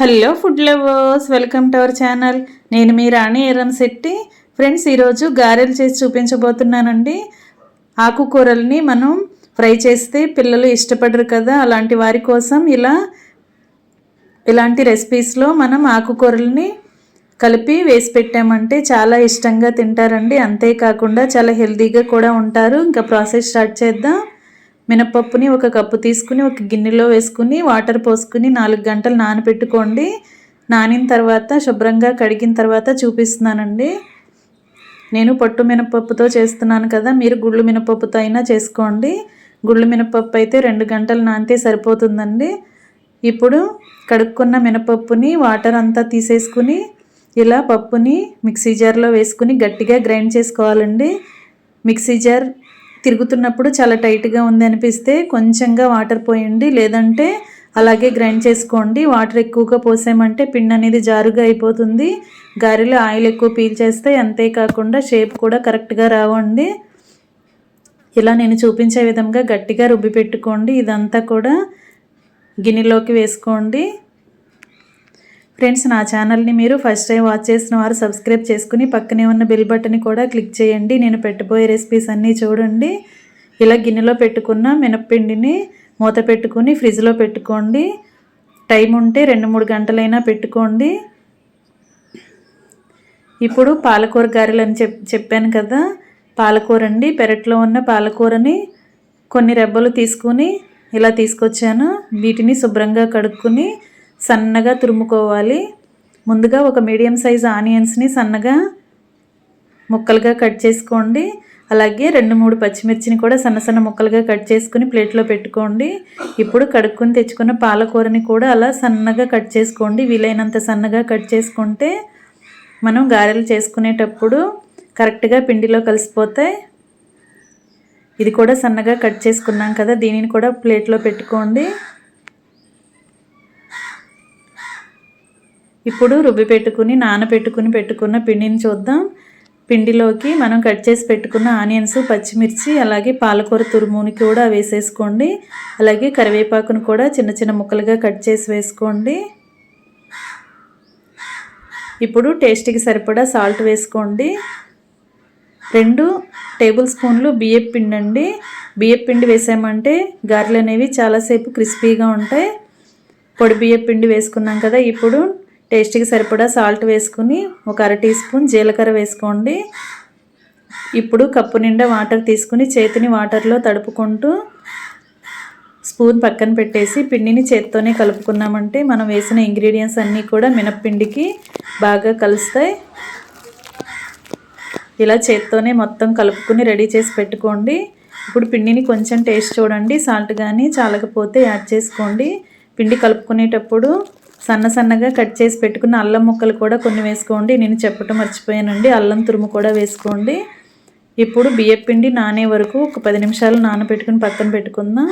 Hello food lovers welcome to our channel నేను మీ Rani Erram Shetty. Friends ఈరోజు గారెలు చేసి చూపించబోతున్నానండి. ఆకుకూరల్ని మనం ఫ్రై చేస్తే పిల్లలు ఇష్టపడరు కదా అలాంటి వారి కోసం ఇలా ఇలాంటి రెసిపీస్లో మనం ఆకుకూరల్ని కలిపి వేసి పెట్టామంటే చాలా ఇష్టంగా తింటారండి. అంతేకాకుండా చాలా హెల్తీగా కూడా ఉంటారు. ఇంకా ప్రాసెస్ స్టార్ట్ చేద్దాం. మినపప్పుని ఒక కప్పు తీసుకుని ఒక గిన్నెలో వేసుకుని వాటర్ పోసుకుని నాలుగు గంటలు నానబెట్టుకోండి. నానిన తర్వాత శుభ్రంగా కడిగిన తర్వాత చూపిస్తున్నానండి. నేను పొట్టు మినపప్పుతో చేస్తున్నాను కదా మీరు గుళ్ళు మినపప్పుతో అయినా చేసుకోండి. గుళ్ళు మినపప్పు అయితే రెండు గంటలు నానితే సరిపోతుందండి. ఇప్పుడు కడుక్కున్న మినపప్పుని వాటర్ అంతా తీసేసుకుని ఇలా పప్పుని మిక్సీ జార్లో వేసుకుని గట్టిగా గ్రైండ్ చేసుకోవాలండి. మిక్సీ జార్ తిరుగుతున్నప్పుడు చాలా టైట్గా ఉంది అనిపిస్తే కొంచెంగా వాటర్ పోయండి. లేదంటే అలాగే గ్రైండ్ చేసుకోండి. వాటర్ ఎక్కువగా పోసామంటే పిండి అనేది జారుగా అయిపోతుంది. గారెలు ఆయిల్ ఎక్కువ పీల్చేస్తే అంతేకాకుండా షేప్ కూడా కరెక్ట్గా రావండి. ఇలా నేను చూపించే విధంగా గట్టిగా రుబ్బి పెట్టుకోండి. ఇదంతా కూడా గిన్నెలోకి వేసుకోండి. ఫ్రెండ్స్ నా ఛానల్ని మీరు ఫస్ట్ టైం వాచ్ చేసిన వారు సబ్స్క్రైబ్ చేసుకుని పక్కనే ఉన్న బెల్ బటన్ కూడా క్లిక్ చేయండి. నేను పెట్టబోయే రెసిపీస్ అన్నీ చూడండి. ఇలా గిన్నెలో పెట్టుకున్న మినప్పిండిని మూత పెట్టుకుని ఫ్రిడ్జ్లో పెట్టుకోండి. టైం ఉంటే రెండు మూడు గంటలైనా పెట్టుకోండి. ఇప్పుడు పాలకూర గారెలు అని చెప్ చెప్పాను కదా. పాలకూర అండి. పెరట్లో ఉన్న పాలకూరని కొన్ని రెబ్బలు తీసుకుని ఇలా తీసుకొచ్చాను. వీటిని శుభ్రంగా కడుక్కుని సన్నగా తురుముకోవాలి. ముందుగా ఒక మీడియం సైజ్ ఆనియన్స్ని సన్నగా ముక్కలుగా కట్ చేసుకోండి. అలాగే రెండు మూడు పచ్చిమిర్చిని కూడా సన్న సన్న ముక్కలుగా కట్ చేసుకుని ప్లేట్లో పెట్టుకోండి. ఇప్పుడు కడుక్కొని తెచ్చుకున్న పాలకూరని కూడా అలా సన్నగా కట్ చేసుకోండి. వీలైనంత సన్నగా కట్ చేసుకుంటే మనం గారెలు చేసుకునేటప్పుడు కరెక్ట్గా పిండిలో కలిసిపోతాయి. ఇది కూడా సన్నగా కట్ చేసుకున్నాం కదా దీనిని కూడా ప్లేట్లో పెట్టుకోండి. ఇప్పుడు రుబ్బి పెట్టుకుని నానబెట్టుకుని పెట్టుకున్న పిండిని చూద్దాం. పిండిలోకి మనం కట్ చేసి పెట్టుకున్న ఆనియన్స్ పచ్చిమిర్చి అలాగే పాలకూర తురుముని కూడా వేసేసుకోండి. అలాగే కరివేపాకును కూడా చిన్న చిన్న ముక్కలుగా కట్ చేసి వేసుకోండి. ఇప్పుడు టేస్ట్కి సరిపడా సాల్ట్ వేసుకోండి. రెండు టేబుల్ స్పూన్లు బియ్యం పిండి అండి. బియ్యం పిండి వేసామంటే గారెలు అనేవి చాలాసేపు క్రిస్పీగా ఉంటాయి. పొడి బియ్యం పిండి వేసుకున్నాం కదా ఇప్పుడు టేస్ట్కి సరిపడా సాల్ట్ వేసుకుని ఒక అర టీ స్పూన్ జీలకర్ర వేసుకోండి. ఇప్పుడు కప్పు నిండా వాటర్ తీసుకుని చేతిని వాటర్లో తడుపుకుంటూ స్పూన్ పక్కన పెట్టేసి పిండిని చేత్తోనే కలుపుకున్నామంటే మనం వేసిన ఇంగ్రీడియంట్స్ అన్నీ కూడా మినప్పిండికి బాగా కలుస్తాయి. ఇలా చేత్తోనే మొత్తం కలుపుకుని రెడీ చేసి పెట్టుకోండి. ఇప్పుడు పిండిని కొంచెం టేస్ట్ చూడండి. సాల్ట్ కానీ చాలకపోతే యాడ్ చేసుకోండి. పిండి కలుపుకునేటప్పుడు సన్న సన్నగా కట్ చేసి పెట్టుకున్న అల్లం ముక్కలు కూడా కొన్ని వేసుకోండి. నేను చెప్పటం మర్చిపోయానండి. అల్లం తురుము కూడా వేసుకోండి. ఇప్పుడు బియ్యపిండి నానే వరకు ఒక పది నిమిషాలు నానబెట్టుకుని పక్కన పెట్టుకుందాం.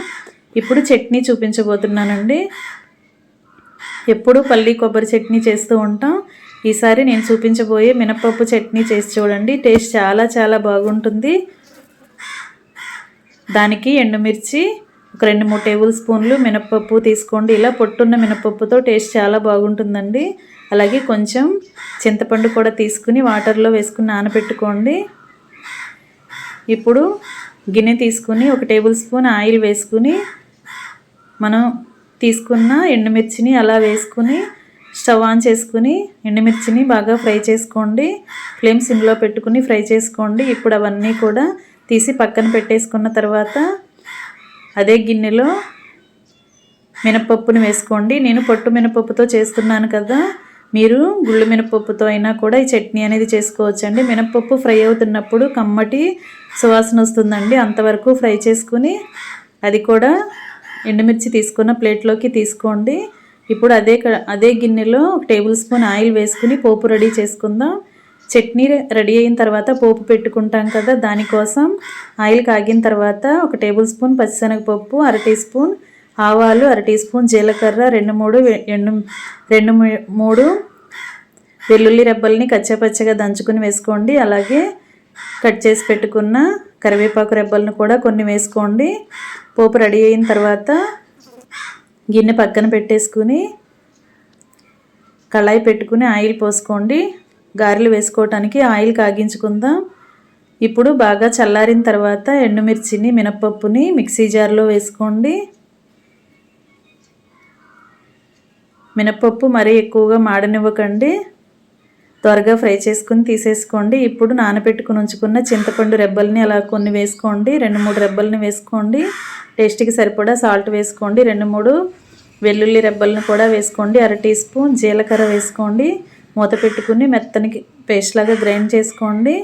ఇప్పుడు చట్నీ చూపించబోతున్నానండి. ఎప్పుడు పల్లి కొబ్బరి చట్నీ చేస్తూ ఉంటాం. ఈసారి నేను చూపించబోయే మినపప్పు చట్నీ చేసి చూడండి. టేస్ట్ చాలా చాలా బాగుంటుంది. దానికి ఎండుమిర్చి ఒక రెండు మూడు టేబుల్ స్పూన్లు మినపప్పు తీసుకోండి. ఇలా పొట్టున్న మినపప్పుతో టేస్ట్ చాలా బాగుంటుందండి. అలాగే కొంచెం చింతపండు కూడా తీసుకుని వాటర్లో వేసుకుని నానబెట్టుకోండి. ఇప్పుడు గిన్నె తీసుకుని ఒక టేబుల్ స్పూన్ ఆయిల్ వేసుకుని మనం తీసుకున్న ఎండుమిర్చిని అలా వేసుకుని స్టవ్ ఆన్ చేసుకుని ఎండుమిర్చిని బాగా ఫ్రై చేసుకోండి. ఫ్లేమ్ సిమ్లో పెట్టుకుని ఫ్రై చేసుకోండి. ఇప్పుడు అవన్నీ కూడా తీసి పక్కన పెట్టేసుకున్న తర్వాత అదే గిన్నెలో మినపప్పుని వేసుకోండి. నేను పొట్టు మినపప్పుతో చేస్తున్నాను కదా. మీరు గుళ్ళు మినపప్పుతో అయినా కూడా ఈ చట్నీ అనేది చేసుకోవచ్చండి. మినపప్పు ఫ్రై అవుతున్నప్పుడు కమ్మటి సువాసన వస్తుందండి. అంతవరకు ఫ్రై చేసుకుని అది కూడా ఎండుమిర్చి తీసుకున్న ప్లేట్లోకి తీసుకోండి. ఇప్పుడు అదే అదే గిన్నెలో ఒక టేబుల్ స్పూన్ ఆయిల్ వేసుకుని పోపు రెడీ చేసుకుందాం. చట్నీ రెడీ అయిన తర్వాత పోపు పెట్టుకుంటాం కదా దానికోసం ఆయిల్ కాగిన తర్వాత ఒక టేబుల్ స్పూన్ పచ్చిశనగపప్పు అర టీ స్పూన్ ఆవాలు అర టీ స్పూన్ జీలకర్ర రెండు మూడు ఎండు రెండు మూడు వెల్లుల్లి రెబ్బల్ని కచ్చపచ్చగా దంచుకుని వేసుకోండి. అలాగే కట్ చేసి పెట్టుకున్న కరివేపాకు రెబ్బలను కూడా కొన్ని వేసుకోండి. పోపు రెడీ అయిన తర్వాత గిన్నె పక్కన పెట్టేసుకుని కళాయి పెట్టుకుని ఆయిల్ పోసుకోండి. గారెలు వేసుకోవటానికి ఆయిల్ కాగించుకుందాం. ఇప్పుడు బాగా చల్లారిన తర్వాత ఎండుమిర్చిని మినప్పప్పుని మిక్సీ జార్లో వేసుకోండి. మినప్పప్పు మరీ ఎక్కువగా మాడనివ్వకండి. త్వరగా ఫ్రై చేసుకుని తీసేసుకోండి. ఇప్పుడు నానబెట్టుకుని ఉంచుకున్న చింతపండు రెబ్బల్ని అలా కొన్ని వేసుకోండి. రెండు మూడు రెబ్బల్ని వేసుకోండి. టేస్ట్కి సరిపడా సాల్ట్ వేసుకోండి. రెండు మూడు వెల్లుల్లి రెబ్బలను కూడా వేసుకోండి. అర టీ స్పూన్ జీలకర్ర వేసుకోండి. మూత పెట్టుకుని మెత్తని పేస్ట్ లాగా గ్రైండ్ చేసుకోండి.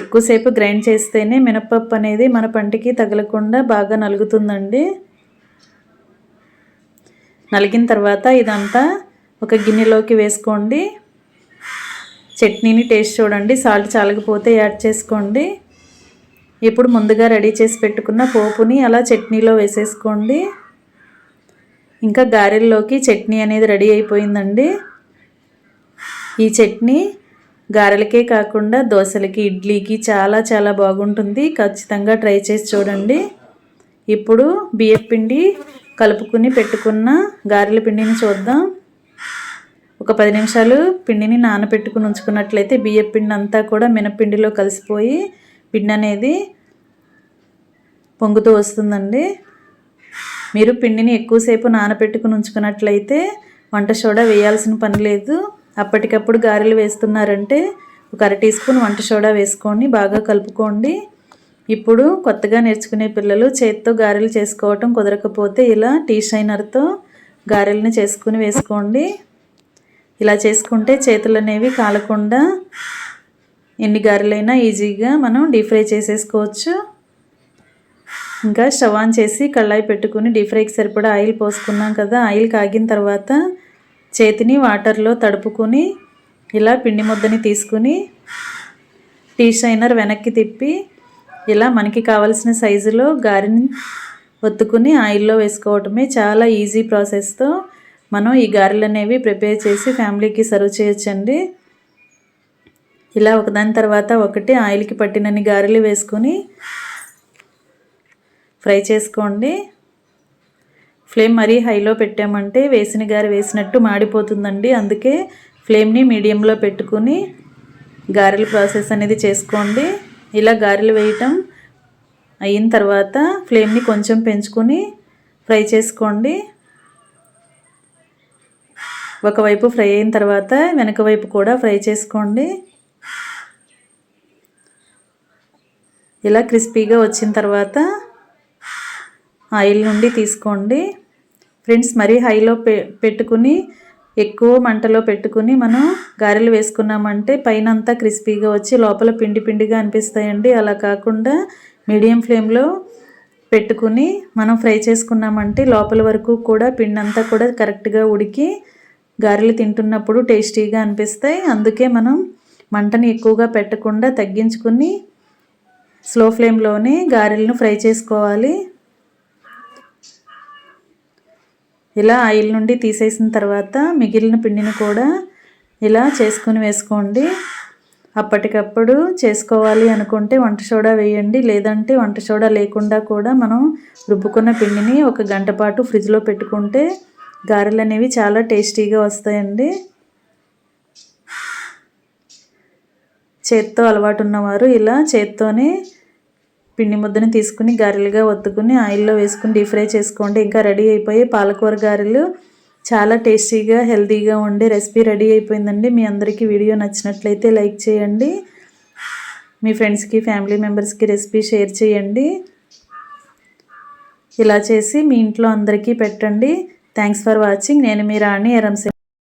ఎక్కువసేపు గ్రైండ్ చేస్తేనే మినపప్పు అనేది మన పంటికి తగలకుండా బాగా నలుగుతుందండి. నలిగిన తర్వాత ఇదంతా ఒక గిన్నెలోకి వేసుకోండి. చట్నీని టేస్ట్ చూడండి. సాల్ట్ చాలకపోతే యాడ్ చేసుకోండి. ఇప్పుడు ముందుగా రెడీ చేసి పెట్టుకున్న పోపుని అలా చట్నీలో వేసేసుకోండి. ఇంకా గారెల్లోకి చట్నీ అనేది రెడీ అయిపోయిందండి. ఈ చట్నీ గారెలకే కాకుండా దోశలకి ఇడ్లీకి చాలా చాలా బాగుంటుంది. ఖచ్చితంగా ట్రై చేసి చూడండి. ఇప్పుడు బియ్యం పిండి కలుపుకుని పెట్టుకున్న గారెల పిండిని చూద్దాం. ఒక పది నిమిషాలు పిండిని నానబెట్టుకుని ఉంచుకున్నట్లయితే బియ్యం పిండి అంతా కూడా మినపిండిలో కలిసిపోయి పిండి అనేది పొంగుతూ వస్తుందండి. మీరు పిండిని ఎక్కువసేపు నానబెట్టుకుని ఉంచుకున్నట్లయితే వంట సోడా వేయాల్సిన పని లేదు. అప్పటికప్పుడు గారెలు వేస్తున్నారంటే ఒక అర టీ స్పూన్ వంట సోడా వేసుకోండి బాగా కలుపుకోండి. ఇప్పుడు కొత్తగా నేర్చుకునే పిల్లలు చేత్తో గారెలు చేసుకోవటం కుదరకపోతే ఇలా టీ షైనర్తో గారెలను చేసుకుని వేసుకోండి. ఇలా చేసుకుంటే చేతులు అనేవి కాలకుండా ఎన్ని గారెలైనా ఈజీగా మనం డీప్ ఫ్రై చేసేసుకోవచ్చు. ఇంకా స్టవ్ ఆన్ చేసి కళ్ళాయి పెట్టుకుని డీప్ ఫ్రైకి సరిపడా ఆయిల్ పోసుకున్నాం కదా ఆయిల్ కాగిన తర్వాత చేతిని వాటర్లో తడుపుకొని ఇలా పిండి ముద్దని తీసుకుని టీ షైనర్ వెనక్కి తిప్పి ఇలా మనకి కావలసిన సైజులో గారిని ఒత్తుకుని ఆయిల్లో వేసుకోవటమే చాలా ఈజీ ప్రాసెస్తో మనం ఈ గారెలు అనేవి ప్రిపేర్ చేసి ఫ్యామిలీకి సర్వ్ చేయొచ్చండి. ఇలా ఒకదాని తర్వాత ఒకటి ఆయిల్కి పట్టినన్ని గారెలు వేసుకొని ఫ్రై చేసుకోండి. ఫ్లేమ్ మరీ హైలో పెట్టామంటే వేసిన గారి వేసినట్టు మాడిపోతుందండి. అందుకే ఫ్లేమ్ని మీడియంలో పెట్టుకుని గారెల ప్రాసెస్ అనేది చేసుకోండి. ఇలా గారెలు వేయటం అయిన తర్వాత ఫ్లేమ్ని కొంచెం పెంచుకొని ఫ్రై చేసుకోండి. ఒకవైపు ఫ్రై అయిన తర్వాత వెనక వైపు కూడా ఫ్రై చేసుకోండి. ఇలా క్రిస్పీగా వచ్చిన తర్వాత ఆయిల్ నుండి తీసుకోండి. ఫ్రెండ్స్ మరీ హైలో పె పెట్టుకుని ఎక్కువ మంటలో పెట్టుకుని మనం గారెలు వేసుకున్నామంటే పైన అంతా క్రిస్పీగా వచ్చి లోపల పిండి పిండిగా అనిపిస్తాయండి. అలా కాకుండా మీడియం ఫ్లేమ్లో పెట్టుకుని మనం ఫ్రై చేసుకున్నామంటే లోపల వరకు కూడా పిండి అంతా కూడా కరెక్ట్గా ఉడికి గారెలు తింటున్నప్పుడు టేస్టీగా అనిపిస్తాయి. అందుకే మనం మంటని ఎక్కువగా పెట్టకుండా తగ్గించుకుని స్లో ఫ్లేమ్లోనే గారెలను ఫ్రై చేసుకోవాలి. ఇలా ఆయిల్ నుండి తీసేసిన తర్వాత మిగిలిన పిండిని కూడా ఇలా చేసుకుని వేసుకోండి. అప్పటికప్పుడు చేసుకోవాలి అనుకుంటే వంట సోడా వేయండి. లేదంటే వంట సోడా లేకుండా కూడా మనం రుబ్బుకున్న పిండిని ఒక గంట పాటు ఫ్రిడ్జ్లో పెట్టుకుంటే గారెలు అనేవి చాలా టేస్టీగా వస్తాయండి. చేత్తో అలవాటు ఉన్నవారు ఇలా చేత్తోనే పిండి ముద్దని తీసుకుని గారెలుగా ఒత్తుకుని ఆయిల్లో వేసుకుని డీప్ ఫ్రై చేసుకోండి. ఇంకా రెడీ అయిపోయి పాలకూర గారెలు చాలా టేస్టీగా హెల్తీగా ఉండే రెసిపీ రెడీ అయిపోయిందండి. మీ అందరికీ వీడియో నచ్చినట్లయితే లైక్ చేయండి. మీ ఫ్రెండ్స్కి ఫ్యామిలీ మెంబర్స్కి రెసిపీ షేర్ చేయండి. ఇలా చేసి మీ ఇంట్లో అందరికీ పెట్టండి. Thanks for watching. నేను మీ రాణి ఎరంసే